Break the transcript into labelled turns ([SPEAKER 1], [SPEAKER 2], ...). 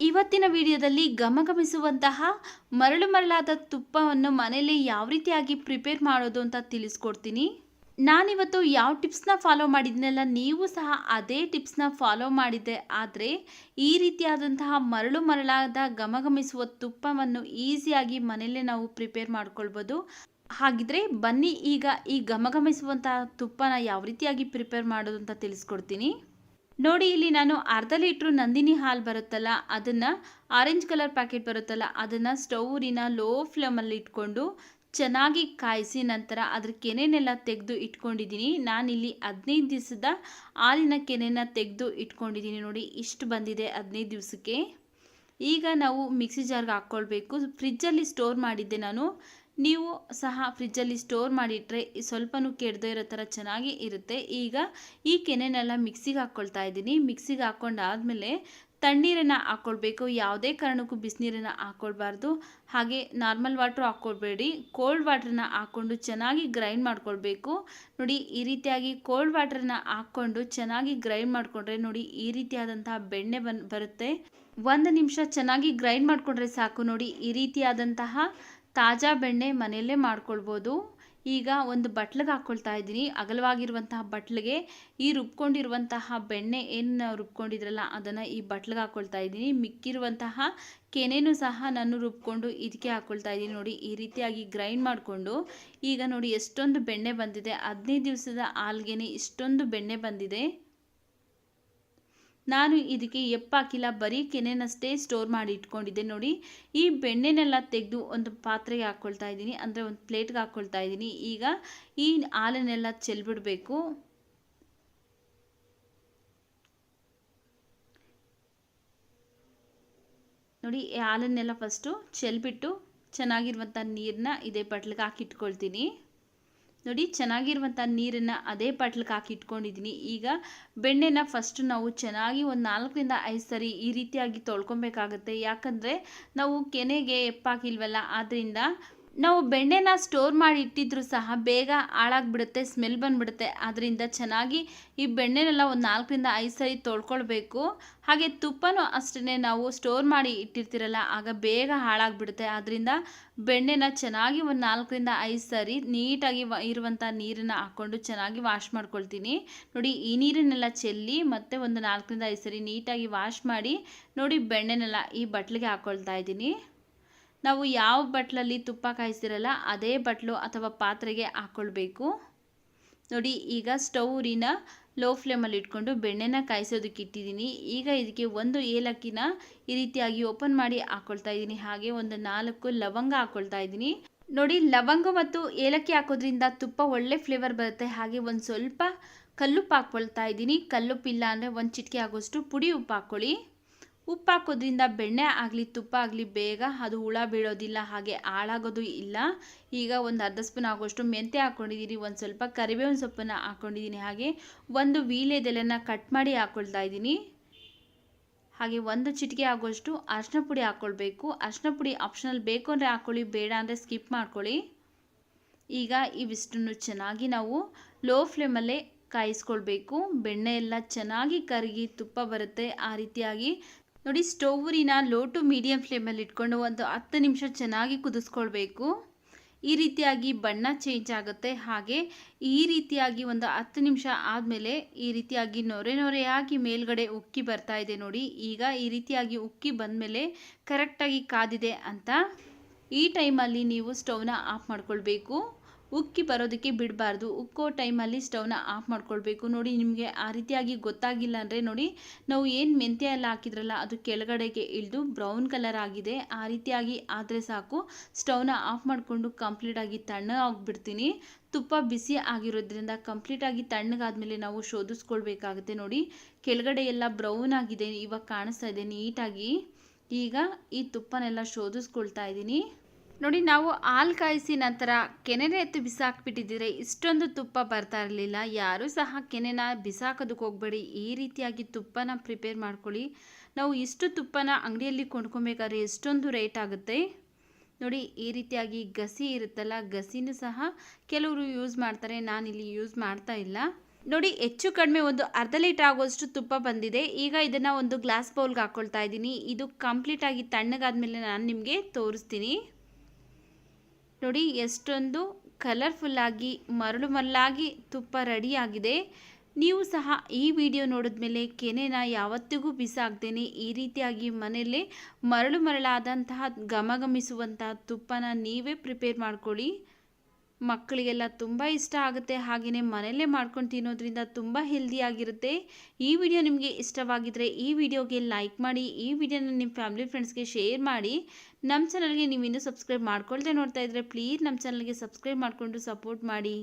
[SPEAKER 1] ಇವತ್ತಿನ ವಿಡಿಯೋದಲ್ಲಿ ಗಮಗಮಿಸುವಂತಹ ಮರಳು ಮರಳಾದ ತುಪ್ಪವನ್ನು ಮನೆಯಲ್ಲಿ ಯಾವ ರೀತಿಯಾಗಿ ಪ್ರಿಪೇರ್ ಮಾಡೋದು ಅಂತ ತಿಳಿಸ್ಕೊಡ್ತೀನಿ. ನಾನಿವತ್ತು ಯಾವ ಟಿಪ್ಸ್ನ ಫಾಲೋ ಮಾಡಿದ್ನೆಲ್ಲ, ನೀವು ಸಹ ಅದೇ ಟಿಪ್ಸ್ನ ಫಾಲೋ ಮಾಡಿದ್ದೆ. ಆದರೆ ಈ ರೀತಿಯಾದಂತಹ ಮರಳು ಮರಳಾದ ಗಮಗಮಿಸುವ ತುಪ್ಪವನ್ನು ಈಸಿಯಾಗಿ ಮನೆಯಲ್ಲೇ ನಾವು ಪ್ರಿಪೇರ್ ಮಾಡ್ಕೊಳ್ಬೋದು. ಹಾಗಿದ್ರೆ ಬನ್ನಿ ಈಗ ಈ ಗಮಗಮಿಸುವಂತಹ ತುಪ್ಪನ ಯಾವ ರೀತಿಯಾಗಿ ಪ್ರಿಪೇರ್ ಮಾಡೋದು ಅಂತ ತಿಳಿಸ್ಕೊಡ್ತೀನಿ. ನೋಡಿ, ಇಲ್ಲಿ ನಾನು ಅರ್ಧ ಲೀಟ್ರು ನಂದಿನಿ ಹಾಲು ಬರುತ್ತಲ್ಲ, ಅದನ್ನು ಆರೆಂಜ್ ಕಲರ್ ಪ್ಯಾಕೆಟ್ ಬರುತ್ತಲ್ಲ, ಅದನ್ನು ಸ್ಟೌರಿನ ಲೋ ಫ್ಲೇಮಲ್ಲಿ ಇಟ್ಕೊಂಡು ಚೆನ್ನಾಗಿ ಕಾಯಿಸಿ ನಂತರ ಅದ್ರ ಕೆನೆನೆಲ್ಲ ತೆಗೆದು ಇಟ್ಕೊಂಡಿದ್ದೀನಿ. ನಾನಿಲ್ಲಿ ಹದಿನೈದು ದಿವಸದ ಹಾಲಿನ ಕೆನೆನ ತೆಗೆದು ಇಟ್ಕೊಂಡಿದ್ದೀನಿ ನೋಡಿ, ಇಷ್ಟು ಬಂದಿದೆ ಹದಿನೈದು ದಿವಸಕ್ಕೆ. ಈಗ ನಾವು ಮಿಕ್ಸಿ ಜಾರ್ಗೆ ಹಾಕ್ಕೊಳ್ಬೇಕು. ಫ್ರಿಜ್ಜಲ್ಲಿ ಸ್ಟೋರ್ ಮಾಡಿದ್ದೆ ನಾನು. ನೀವು ಸಹ ಫ್ರಿಜ್ಜಲ್ಲಿ ಸ್ಟೋರ್ ಮಾಡಿಟ್ರೆ ಸ್ವಲ್ಪನೂ ಕೆಡದೇ ಇರೋ ಥರ ಚೆನ್ನಾಗಿ ಇರುತ್ತೆ. ಈಗ ಈ ಕೆನೆನೆಲ್ಲ ಮಿಕ್ಸಿಗೆ ಹಾಕ್ಕೊಳ್ತಾ ಇದ್ದೀನಿ. ಮಿಕ್ಸಿಗೆ ಹಾಕ್ಕೊಂಡಾದಮೇಲೆ ತಣ್ಣೀರನ್ನು ಹಾಕ್ಕೊಳ್ಬೇಕು ಯಾವುದೇ ಕಾರಣಕ್ಕೂ ಬಿಸಿನೀರನ್ನು ಹಾಕ್ಕೊಳ್ಬಾರ್ದು ಹಾಗೆ ನಾರ್ಮಲ್ ವಾಟ್ರ್ ಹಾಕ್ಕೊಳ್ಬೇಡಿ ಕೋಲ್ಡ್ ವಾಟ್ರನ್ನ ಹಾಕ್ಕೊಂಡು ಚೆನ್ನಾಗಿ ಗ್ರೈಂಡ್ ಮಾಡ್ಕೊಳ್ಬೇಕು. ನೋಡಿ, ಈ ರೀತಿಯಾಗಿ ಕೋಲ್ಡ್ ವಾಟ್ರನ್ನ ಹಾಕ್ಕೊಂಡು ಚೆನ್ನಾಗಿ ಗ್ರೈಂಡ್ ಮಾಡಿಕೊಂಡ್ರೆ ನೋಡಿ, ಈ ರೀತಿಯಾದಂತಹ ಬೆಣ್ಣೆ ಬರುತ್ತೆ. ಒಂದು ನಿಮಿಷ ಚೆನ್ನಾಗಿ ಗ್ರೈಂಡ್ ಮಾಡಿಕೊಂಡ್ರೆ ಸಾಕು ನೋಡಿ, ಈ ರೀತಿಯಾದಂತಹ ತಾಜಾ ಬೆಣ್ಣೆ ಮನೆಯಲ್ಲೇ ಮಾಡ್ಕೊಳ್ಬೋದು. ಈಗ ಒಂದು ಬಟ್ಲಿಗೆ ಹಾಕ್ಕೊಳ್ತಾ ಇದ್ದೀನಿ. ಅಗಲವಾಗಿರುವಂತಹ ಬಟ್ಲಿಗೆ ಈ ರುಬ್ಕೊಂಡಿರುವಂತಹ ಬೆಣ್ಣೆ ಏನು ರುಬ್ಕೊಂಡಿದ್ರಲ್ಲ, ಅದನ್ನು ಈ ಬಟ್ಲಿಗೆ ಹಾಕ್ಕೊಳ್ತಾ ಇದ್ದೀನಿ. ಮಿಕ್ಕಿರುವಂತಹ ಕೆನೆನೂ ಸಹ ನಾನು ರುಬ್ಕೊಂಡು ಇದಕ್ಕೆ ಹಾಕ್ಕೊಳ್ತಾ ಇದ್ದೀನಿ. ನೋಡಿ, ಈ ರೀತಿಯಾಗಿ ಗ್ರೈಂಡ್ ಮಾಡಿಕೊಂಡು, ಈಗ ನೋಡಿ ಎಷ್ಟೊಂದು ಬೆಣ್ಣೆ ಬಂದಿದೆ. ಹದಿನೈದು ದಿವಸದ ಹಾಲ್ಗೆನೆ ಇಷ್ಟೊಂದು ಬೆಣ್ಣೆ ಬಂದಿದೆ. ನಾನು ಇದಕ್ಕೆ ಎಪ್ಪಾಕಿಲ್ಲ, ಬರೀ ಕೆನೆನಷ್ಟೇ ಸ್ಟೋರ್ ಮಾಡಿ ಇಟ್ಕೊಂಡಿದ್ದೆ ನೋಡಿ. ಈ ಬೆಣ್ಣೆನೆಲ್ಲ ತೆಗೆದು ಒಂದು ಪಾತ್ರೆಗೆ ಹಾಕ್ಕೊಳ್ತಾ ಇದ್ದೀನಿ, ಅಂದರೆ ಒಂದು ಪ್ಲೇಟ್ಗೆ ಹಾಕ್ಕೊಳ್ತಾ ಇದ್ದೀನಿ. ಈಗ ಈ ಹಾಲನ್ನೆಲ್ಲ ಚೆಲ್ಬಿಡಬೇಕು. ನೋಡಿ ಹಾಲನ್ನೆಲ್ಲ ಫಸ್ಟು ಚೆಲ್ಬಿಟ್ಟು ಚೆನ್ನಾಗಿರುವಂಥ ನೀರನ್ನ ಇದೇ ಬಟ್ಲಿಗೆ ಹಾಕಿ ಇಟ್ಕೊಳ್ತೀನಿ ನೋಡಿ ಚೆನ್ನಾಗಿರುವಂಥ ನೀರನ್ನು ಅದೇ ಪಾಟ್ಲಿಗೆ ಹಾಕಿ ಇಟ್ಕೊಂಡಿದ್ದೀನಿ ಈಗ ಬೆಣ್ಣೆನ ಫಸ್ಟ್ ನಾವು ಚೆನ್ನಾಗಿ ಒಂದು ನಾಲ್ಕರಿಂದ ಐದು ಸರಿ ಈ ರೀತಿಯಾಗಿ ತೊಳ್ಕೊಬೇಕಾಗುತ್ತೆ. ಯಾಕಂದರೆ ನಾವು ಕೆನೆಗೆ ಎಪ್ಪಾಕಿಲ್ವಲ್ಲ ಆದ್ದರಿಂದ ನಾವು ಬೆಣ್ಣೆನ ಸ್ಟೋರ್ ಮಾಡಿ ಇಟ್ಟಿದ್ರು ಸಹ ಬೇಗ ಹಾಳಾಗ್ಬಿಡುತ್ತೆ ಸ್ಮೆಲ್ ಬಂದ್ಬಿಡುತ್ತೆ. ಅದರಿಂದ ಚೆನ್ನಾಗಿ ಈ ಬೆಣ್ಣೆನೆಲ್ಲ ಒಂದು ನಾಲ್ಕರಿಂದ ಐದು ಸರಿ ತೊಳ್ಕೊಳ್ಬೇಕು. ಹಾಗೆ ತುಪ್ಪನೂ ಅಷ್ಟೇ ನಾವು ಸ್ಟೋರ್ ಮಾಡಿ ಇಟ್ಟಿರ್ತೀರಲ್ಲ, ಆಗ ಬೇಗ ಹಾಳಾಗ್ಬಿಡುತ್ತೆ. ಅದರಿಂದ ಬೆಣ್ಣೆನ ಚೆನ್ನಾಗಿ ಒಂದು ನಾಲ್ಕರಿಂದ ಐದು ಸರಿ ನೀಟಾಗಿ ಇರುವಂಥ ನೀರನ್ನು ಹಾಕ್ಕೊಂಡು ಚೆನ್ನಾಗಿ ವಾಶ್ ಮಾಡ್ಕೊಳ್ತೀನಿ. ನೋಡಿ, ಈ ನೀರನ್ನೆಲ್ಲ ಚೆಲ್ಲಿ ಮತ್ತೆ ಒಂದು ನಾಲ್ಕರಿಂದ ಐದು ಸರಿ ನೀಟಾಗಿ ವಾಶ್ ಮಾಡಿ ನೋಡಿ ಬೆಣ್ಣೆನೆಲ್ಲ ಈ ಬಟ್ಲಿಗೆ ಹಾಕ್ಕೊಳ್ತಾ ಇದ್ದೀನಿ. ನಾವು ಯಾವ ಬಟ್ಲಲ್ಲಿ ತುಪ್ಪ ಕಾಯಿಸ್ತಿರಲ್ಲ ಅದೇ ಬಟ್ಲು ಅಥವಾ ಪಾತ್ರೆಗೆ ಹಾಕ್ಕೊಳ್ಬೇಕು ನೋಡಿ, ಈಗ ಸ್ಟೌರಿನ ಲೋ ಫ್ಲೇಮಲ್ಲಿ ಇಟ್ಕೊಂಡು ಬೆಣ್ಣೆನ ಕಾಯಿಸೋದಕ್ಕೆ ಇಟ್ಟಿದ್ದೀನಿ. ಈಗ ಇದಕ್ಕೆ ಒಂದು ಏಲಕ್ಕಿನ ಈ ರೀತಿಯಾಗಿ ಓಪನ್ ಮಾಡಿ ಹಾಕ್ಕೊಳ್ತಾ ಇದ್ದೀನಿ. ಹಾಗೆ ಒಂದು ನಾಲ್ಕು ಲವಂಗ ಹಾಕ್ಕೊಳ್ತಾ ಇದ್ದೀನಿ. ನೋಡಿ, ಲವಂಗ ಮತ್ತು ಏಲಕ್ಕಿ ಹಾಕೋದ್ರಿಂದ ತುಪ್ಪ ಒಳ್ಳೆ ಫ್ಲೇವರ್ ಬರುತ್ತೆ. ಹಾಗೆ ಒಂದು ಸ್ವಲ್ಪ ಕಲ್ಲುಪ್ಪು ಹಾಕ್ಕೊಳ್ತಾ ಇದ್ದೀನಿ. ಕಲ್ಲುಪ್ಪಿಲ್ಲ ಅಂದರೆ ಒಂದು ಚಿಟಿಕೆ ಆಗೋಷ್ಟು ಪುಡಿ ಉಪ್ಪು ಹಾಕ್ಕೊಳ್ಳಿ. ಉಪ್ಪು ಹಾಕೋದ್ರಿಂದ ಬೆಣ್ಣೆ ಆಗಲಿ, ತುಪ್ಪ ಆಗಲಿ ಬೇಗ ಅದು ಹುಳ ಬೀಳೋದಿಲ್ಲ, ಹಾಗೆ ಹಾಳಾಗೋದು ಇಲ್ಲ. ಈಗ ಒಂದು ಅರ್ಧ ಸ್ಪೂನ್ ಆಗೋಷ್ಟು ಮೆಂತ್ಯ ಹಾಕ್ಕೊಂಡಿದ್ದೀನಿ ಒಂದು ಸ್ವಲ್ಪ ಕರಿಬೇವಿನ ಸೊಪ್ಪನ್ನು ಹಾಕ್ಕೊಂಡಿದ್ದೀನಿ ಹಾಗೆ ಒಂದು ವೀಳ್ಯದೆಲೆನ ಕಟ್ ಮಾಡಿ ಹಾಕ್ಕೊಳ್ತಾ ಇದ್ದೀನಿ ಹಾಗೆ ಒಂದು ಚಿಟಿಕೆ ಆಗೋಷ್ಟು ಅರ್ಶಿನ ಪುಡಿ ಹಾಕ್ಕೊಳ್ಬೇಕು ಅರ್ಶಿನ ಪುಡಿ ಆಪ್ಷನಲ್ ಬೇಕು ಅಂದರೆ ಹಾಕ್ಕೊಳ್ಳಿ ಬೇಡ ಅಂದರೆ ಸ್ಕಿಪ್ ಮಾಡ್ಕೊಳ್ಳಿ. ಈಗ ಇವಿಷ್ಟನ್ನು ಚೆನ್ನಾಗಿ ನಾವು ಲೋ ಫ್ಲೇಮಲ್ಲೇ ಕಾಯಿಸ್ಕೊಳ್ಬೇಕು. ಬೆಣ್ಣೆ ಎಲ್ಲ ಚೆನ್ನಾಗಿ ಕರಗಿ ತುಪ್ಪ ಬರುತ್ತೆ ಆ ರೀತಿಯಾಗಿ. ನೋಡಿ ಸ್ಟೌರಿನ ಲೋ ಟು ಮೀಡಿಯಮ್ ಫ್ಲೇಮಲ್ಲಿ ಇಟ್ಕೊಂಡು ಒಂದು ಹತ್ತು ನಿಮಿಷ ಚೆನ್ನಾಗಿ ಕುದಿಸ್ಕೊಳ್ಬೇಕು. ಈ ರೀತಿಯಾಗಿ ಬಣ್ಣ ಚೇಂಜ್ ಆಗುತ್ತೆ. ಹಾಗೆ ಈ ರೀತಿಯಾಗಿ ಒಂದು ಹತ್ತು ನಿಮಿಷ ಆದಮೇಲೆ ಈ ರೀತಿಯಾಗಿ ನೊರೆ ನೊರೆಯಾಗಿ ಮೇಲ್ಗಡೆ ಉಕ್ಕಿ ಬರ್ತಾ ಇದೆ ನೋಡಿ. ಈಗ ಈ ರೀತಿಯಾಗಿ ಉಕ್ಕಿ ಬಂದಮೇಲೆ ಕರೆಕ್ಟಾಗಿ ಕಾದಿದೆ ಅಂತ ಈ ಟೈಮಲ್ಲಿ ನೀವು ಸ್ಟವ್ನ ಆಫ್ ಮಾಡ್ಕೊಳ್ಬೇಕು. ಉಕ್ಕಿ ಬರೋದಕ್ಕೆ ಬಿಡಬಾರ್ದು. ಉಕ್ಕೋ ಟೈಮಲ್ಲಿ ಸ್ಟವ್ನ ಆಫ್ ಮಾಡ್ಕೊಳ್ಬೇಕು. ನೋಡಿ, ನಿಮಗೆ ಆ ರೀತಿಯಾಗಿ ಗೊತ್ತಾಗಿಲ್ಲ ಅಂದರೆ ನೋಡಿ, ನಾವು ಏನು ಮೆಂತ್ಯ ಎಲ್ಲ ಹಾಕಿದ್ರಲ್ಲ, ಅದು ಕೆಳಗಡೆಗೆ ಇಳಿದು ಬ್ರೌನ್ ಕಲರ್ ಆಗಿದೆ. ಆ ರೀತಿಯಾಗಿ ಆದರೆ ಸಾಕು. ಸ್ಟವ್ನ ಆಫ್ ಮಾಡಿಕೊಂಡು ಕಂಪ್ಲೀಟಾಗಿ ತಣ್ಣಗಾಗ್ಬಿಡ್ತೀನಿ ತುಪ್ಪ ಬಿಸಿ ಆಗಿರೋದ್ರಿಂದ ಕಂಪ್ಲೀಟಾಗಿ ತಣ್ಣಗಾದ್ಮೇಲೆ ನಾವು ಶೋಧಿಸ್ಕೊಳ್ಬೇಕಾಗುತ್ತೆ ನೋಡಿ. ಕೆಳಗಡೆ ಎಲ್ಲ ಬ್ರೌನ್ ಆಗಿದೆ, ಇವಾಗ ಕಾಣಿಸ್ತಾ ಇದೆ ನೀಟಾಗಿ. ಈಗ ಈ ತುಪ್ಪನೆಲ್ಲ ಶೋಧಿಸ್ಕೊಳ್ತಾ ಇದ್ದೀನಿ. ನೋಡಿ, ನಾವು ಹಾಲು ಕಾಯಿಸಿ ನಂತರ ಕೆನೆನೇ ಎತ್ತು ಬಿಸಾಕ್ಬಿಟ್ಟಿದ್ದರೆ. ಇಷ್ಟೊಂದು ತುಪ್ಪ ಬರ್ತಾ ಇರಲಿಲ್ಲ. ಯಾರೂ ಸಹ ಕೆನೆನ ಬಿಸಾಕೋದಕ್ಕೆ ಹೋಗಬೇಡಿ. ಈ ರೀತಿಯಾಗಿ ತುಪ್ಪನ ಪ್ರಿಪೇರ್ ಮಾಡ್ಕೊಳ್ಳಿ. ನಾವು ಇಷ್ಟು ತುಪ್ಪನ ಅಂಗಡಿಯಲ್ಲಿ ಕೊಂಡ್ಕೊಬೇಕಾದ್ರೆ ಎಷ್ಟೊಂದು ರೇಟ್ ಆಗುತ್ತೆ? ನೋಡಿ, ಈ ರೀತಿಯಾಗಿ ಗಸಿ ಇರುತ್ತಲ್ಲ, ಗಸಿನೂ ಸಹ ಕೆಲವರು ಯೂಸ್ ಮಾಡ್ತಾರೆ. ನಾನಿಲ್ಲಿ ಯೂಸ್ ಮಾಡ್ತಾ ಇಲ್ಲ. ನೋಡಿ, ಹೆಚ್ಚು ಕಡಿಮೆ ಒಂದು ಅರ್ಧ ಲೀಟರ್ ಆಗೋಷ್ಟು ತುಪ್ಪ ಬಂದಿದೆ. ಈಗ ಇದನ್ನು ಒಂದು ಗ್ಲಾಸ್ ಬೌಲ್ಗೆ ಹಾಕ್ಕೊಳ್ತಾ ಇದ್ದೀನಿ. ಇದು ಕಂಪ್ಲೀಟಾಗಿ ತಣ್ಣಗಾದ್ಮೇಲೆ ನಾನು ನಿಮಗೆ ತೋರಿಸ್ತೀನಿ. ನೋಡಿ, ಎಷ್ಟೊಂದು ಕಲರ್ಫುಲ್ಲಾಗಿ ಮರಳು ಮರಳಾಗಿ ತುಪ್ಪ ರೆಡಿಯಾಗಿದೆ. ನೀವು ಸಹ ಈ ವಿಡಿಯೋ ನೋಡಿದ್ಮೇಲೆ ಕೆನೆನ ಯಾವತ್ತಿಗೂ ಬಿಸಾಕ್ದೇನೆ ಈ ರೀತಿಯಾಗಿ ಮನೆಯಲ್ಲೇ ಮರಳು ಮರಳಾದಂತಹ ಘಮಘಮಿಸುವಂತಹ ತುಪ್ಪನ ನೀವೇ ಪ್ರಿಪೇರ್ ಮಾಡ್ಕೊಳ್ಳಿ. ಮಕ್ಕಳಿಗೆಲ್ಲ ತುಂಬ ಇಷ್ಟ ಆಗುತ್ತೆ. ಹಾಗೆಯೇ ಮನೆಯಲ್ಲೇ ಮಾಡ್ಕೊಂಡು ತಿನ್ನೋದ್ರಿಂದ ತುಂಬ ಹೆಲ್ದಿಯಾಗಿರುತ್ತೆ ಈ ವಿಡಿಯೋ ನಿಮಗೆ ಇಷ್ಟವಾಗಿದ್ದರೆ ಈ ವಿಡಿಯೋಗೆ ಲೈಕ್ ಮಾಡಿ, ಈ ವಿಡಿಯೋನ ನಿಮ್ಮ ಫ್ಯಾಮಿಲಿ ಫ್ರೆಂಡ್ಸ್ಗೆ ಶೇರ್ ಮಾಡಿ. ನಮ್ಮ ಚಾನಲ್ಗೆ ನೀವು ಇನ್ನೂ ಸಬ್ಸ್ಕ್ರೈಬ್ ಮಾಡ್ಕೊಳ್ದೆ ನೋಡ್ತಾ ಇದ್ದರೆ ಪ್ಲೀಸ್ ನಮ್ಮ ಚಾನಲ್ಗೆ ಸಬ್ಸ್ಕ್ರೈಬ್ ಮಾಡಿಕೊಂಡು ಸಪೋರ್ಟ್ ಮಾಡಿ.